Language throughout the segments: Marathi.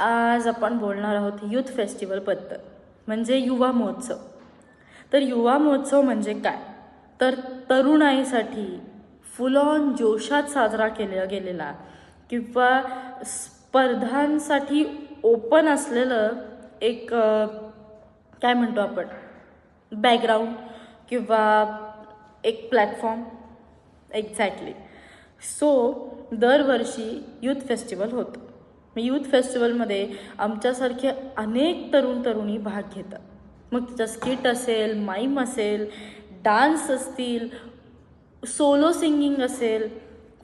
आज आपण बोलणार आहोत युथ फेस्टिवलबद्दल म्हणजे युवा महोत्सव. तर युवा महोत्सव म्हणजे काय? तर तरुणाईसाठी फुल ऑन जोशात साजरा केला गेलेला किंवा स्पर्धांसाठी ओपन असलेलं एक काय म्हणतो आपण? बॅकग्राऊंड किंवा एक प्लॅटफॉर्म. एक्झॅक्टली. सो दरवर्षी यूथ फेस्टिवल होतं. यूथ फेस्टिवलमध्ये आमच्यासारखे अनेक तरुण तरुणी भाग घेतात. मग तिचं स्किट असेल माईम असेल डान्स असतील सोलो सिंगिंग असेल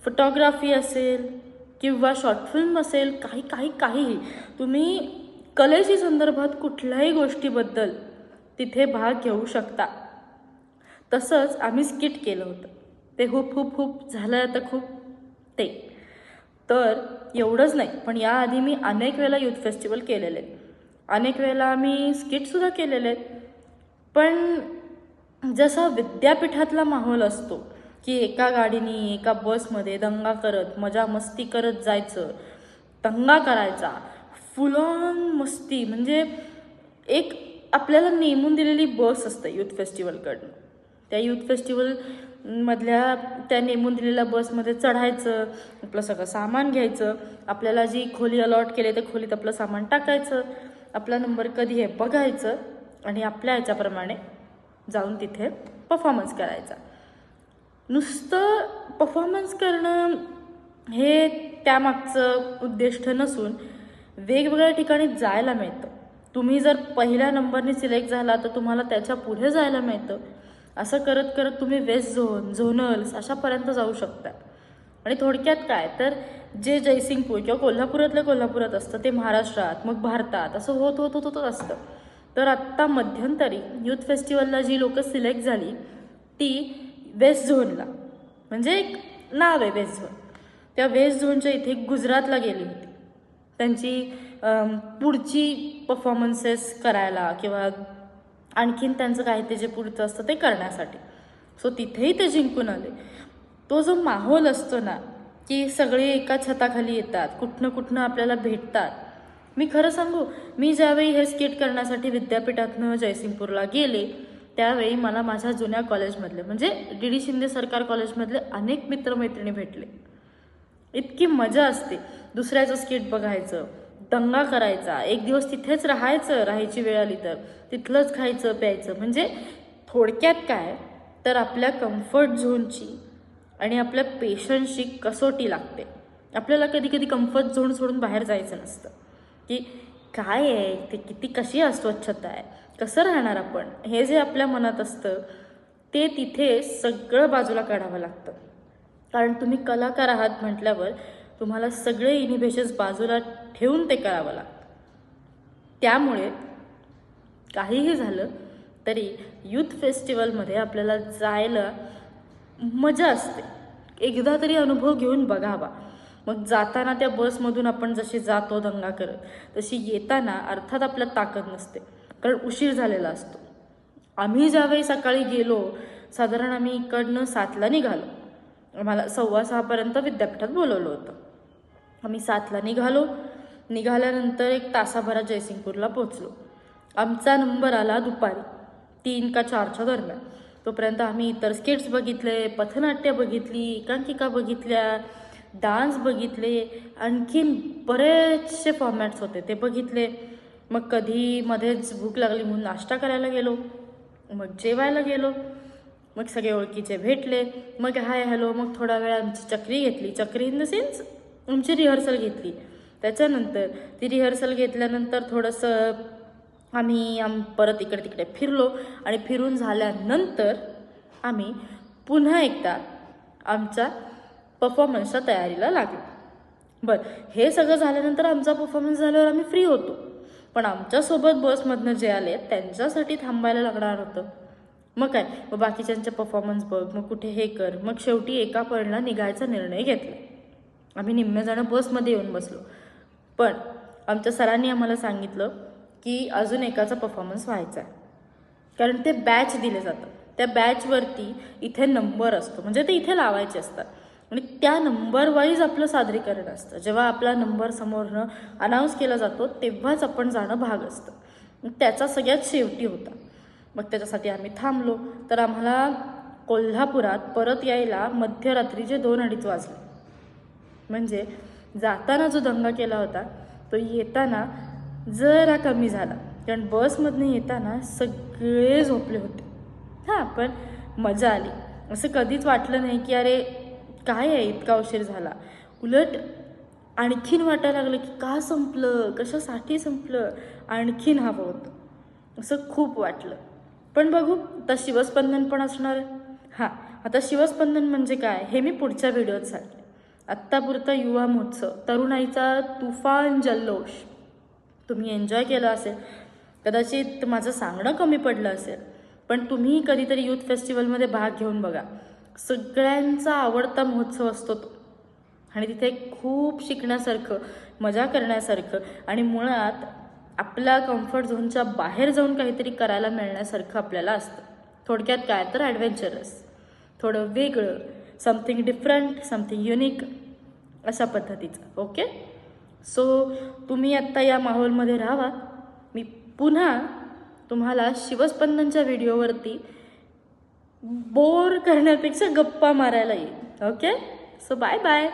फोटोग्राफी असेल किंवा शॉर्ट फिल्म असेल काही काही काहीही. तुम्ही कलेशी संदर्भात कुठल्याही गोष्टीबद्दल तिथे भाग घेऊ शकता. तसंच आम्ही स्किट केलं होतं. ते हुप हुप हुप झालं आता खूप. ते. तर एवढंच नाही पण याआधी मी अनेक वेळेला यूथ फेस्टिवल केलेले. आहेत अनेक वेळेला मी स्किटसुद्धा केलेले. आहेत पण जसा विद्यापीठातला माहोल असतो की एका गाडीने एका बसमध्ये दंगा करत मजा मस्ती करत जायचं दंगा करायचा फुल ऑन मस्ती म्हणजे एक आपल्याला नेमून दिलेली बस असते यूथ फेस्टिवलकडनं त्या यूथ फेस्टिवल मधल्या त्या नेमून दिलेल्या बसमध्ये चढायचं आपलं सगळं सामान घ्यायचं आपल्याला जी खोली अलॉट केली त्या खोलीत आपलं सामान टाकायचं आपला नंबर कधी आहे बघायचं आणि आपल्या ह्याच्याप्रमाणे जाऊन तिथे परफॉर्मन्स करायचा. नुसतं परफॉर्मन्स करणं हे त्यामागचं उद्दिष्ट नसून वेगवेगळ्या ठिकाणी जायला मिळतं. तुम्ही जर पहिल्या नंबरने सिलेक्ट झाला तर तुम्हाला त्याच्या पुढे जायला मिळतं. असं करत करत तुम्ही वेस्ट झोन झोनल्स अशापर्यंत जाऊ शकता. आणि थोडक्यात काय? तर जे जयसिंगपूर किंवा कोल्हापुरातलं कोल्हापुरात असतं ते महाराष्ट्रात मग भारतात असं होत होत होत होत असतं. तर आत्ता मध्यंतरी यूथ फेस्टिवलला जी लोकं सिलेक्ट झाली ती वेस्ट झोनला. म्हणजे एक नाव आहे वेस्ट झोन. त्या वेस्ट झोनच्या इथे गुजरातला गेली होती. त्यांची पुढची परफॉर्मन्सेस करायला किंवा आणखीन त्यांचं काय ते जे पुढचं असतं ते करण्यासाठी. सो तिथेही ते जिंकून आले. तो जो माहोल असतो ना की सगळे एका छताखाली येतात कुठनं कुठनं आपल्याला भेटतात. मी खरं सांगू मी ज्यावेळी हे स्किट करण्यासाठी विद्यापीठातनं जयसिंगपूरला गेले त्यावेळी मला माझ्या जुन्या कॉलेजमधले म्हणजे डी डी शिंदे सरकार कॉलेजमधले अनेक मित्रमैत्रिणी भेटले. इतकी मजा असते दुसऱ्याचं स्किट बघायचं दंगा करायचा एक दिवस तिथेच राहायचं राहायची वेळ आली तर. तिथलंच खायचं प्यायचं. म्हणजे थोडक्यात काय? तर आपल्या कम्फर्ट झोनची आणि आपल्या पेशन्सची कसोटी लागते. आपल्याला कधी कधी कम्फर्ट झोन सोडून बाहेर जायचं नसतं. की काय आहे? ते किती कशी अस्वच्छता आहे? कसं राहणार आपण? हे जे आपल्या मनात असतं ते तिथे सगळं बाजूला काढावं लागतं. कारण तुम्ही कलाकार आहात म्हटल्यावर तुम्हाला सगळे इनिबेशन्स बाजूला ठेवून ते करावं लागतं. त्यामुळे काहीही झालं तरी यूथ फेस्टिवलमध्ये आपल्याला जायला मजा असते. एकदा तरी अनुभव घेऊन बघावा. मग जाताना त्या बसमधून आपण जशी जातो दंगा करत तशी येताना अर्थात आपल्यात ताकद नसते. कारण उशीर झालेला असतो. आम्ही ज्यावेळी सकाळी गेलो साधारण आम्ही इकडनं सातला निघालो. आम्हाला सव्वा सहापर्यंत विद्यापीठात बोलवलं होतं. आम्ही सातला निघालो. निघाल्यानंतर एक तासाभरात जयसिंगपूरला पोचलो आमचा नंबर आला दुपारी. तीन का चारच्या दरम्यान. तोपर्यंत आम्ही इतर स्किट्स बघितले पथनाट्य बघितली एकांकिका बघितल्या डान्स बघितले आणखीन बरेचसे फॉर्मॅट्स होते ते बघितले. मग कधी मध्येच भूक लागली म्हणून नाश्ता करायला गेलो. मग जेवायला गेलो. मग सगळे ओळखीचे भेटले. मग हाय हॅलो मग थोडा वेळ आमची चक्री घेतली. चक्री इन द सेन्स आमची रिहर्सल घेतली. त्याच्यानंतर ती रिहर्सल घेतल्यानंतर थोडंसं आम्ही आम परत इकडे तिकडे फिरलो आणि फिरून झाल्यानंतर आम्ही पुन्हा एकदा आमच्या परफॉर्मन्सच्या तयारीला लागलो. बरं हे सगळं झाल्यानंतर आमचा परफॉर्मन्स झाल्यावर आम्ही फ्री होतो. पण आमच्यासोबत बसमधनं जे आले त्यांच्यासाठी थांबायला लागणार होतं. मग काय? मग बाकीच्यांचे परफॉर्मन्स बघ मग कुठे हे कर मग शेवटी एका पॉईंटला निघायचा निर्णय घेतला. आम्ही निम्म्याजणं बसमध्ये येऊन बसलो. पण आमच्या सरांनी आम्हाला सांगितलं की अजून एकाचा परफॉर्मन्स व्हायचा आहे. कारण ते बॅच दिले जातं त्या बॅचवरती इथे नंबर असतो. म्हणजे ते इथे लावायचे असतात. आणि त्या नंबर वाईज आपलं सादरीकरण असतं. जेव्हा आपला नंबर समोरनं अनाऊन्स केला जातो तेव्हाच आपण जाणं भाग असतं. त्याचा सगळ्यात शेवटी होता. मग त्याच्यासाठी आम्ही थांबलो. तर आम्हाला कोल्हापुरात परत यायला मध्यरात्रीचे दोन अडीच वाजले. म्हणजे जाताना जो दंगा केला होता तो येताना जरा कमी झाला. कारण बसमधनं येताना सगळे झोपले होते. हां पण मजा आली. असं कधीच वाटलं नाही की अरे काय आहे इतका उशीर झाला? उलट आणखीन वाटायला लागलं की का संपलं? कशासाठी संपलं? आणखीन हवं होतं. असं खूप वाटलं. पण बघू आता शिवस्पंदन पण असणार आहे. हां आता शिवस्पंदन म्हणजे काय? हे मी पुढच्या व्हिडिओत सांगते. आत्तापुरता युवा महोत्सव तरुणाईचा तुफान जल्लोष. तुम्ही एन्जॉय केला असेल. कदाचित माझं सांगणं कमी पडलं असेल पण तुम्ही कधीतरी यूथ फेस्टिवलमध्ये भाग घेऊन बघा. सगळ्यांचा आवडता महोत्सव असतो तो. आणि तिथे खूप शिकण्यासारखं मजा करण्यासारखं आणि मुळात आपल्या कम्फर्ट झोनच्या बाहेर जाऊन काहीतरी करायला मिळण्यासारखं आपल्याला असतं. थोडक्यात काय तर ॲडव्हेंचरस थोडं वेगळं समथिंग डिफरंट समथिंग युनिक अशा पद्धतीचं. ओके सो तुम्ही आत्ता या माहोलमध्ये राहावा. मी पुन्हा तुम्हाला शिवस्पंदनच्या व्हिडिओवरती बोर करण्यापेक्षा गप्पा मारायला येईल. Okay so bye bye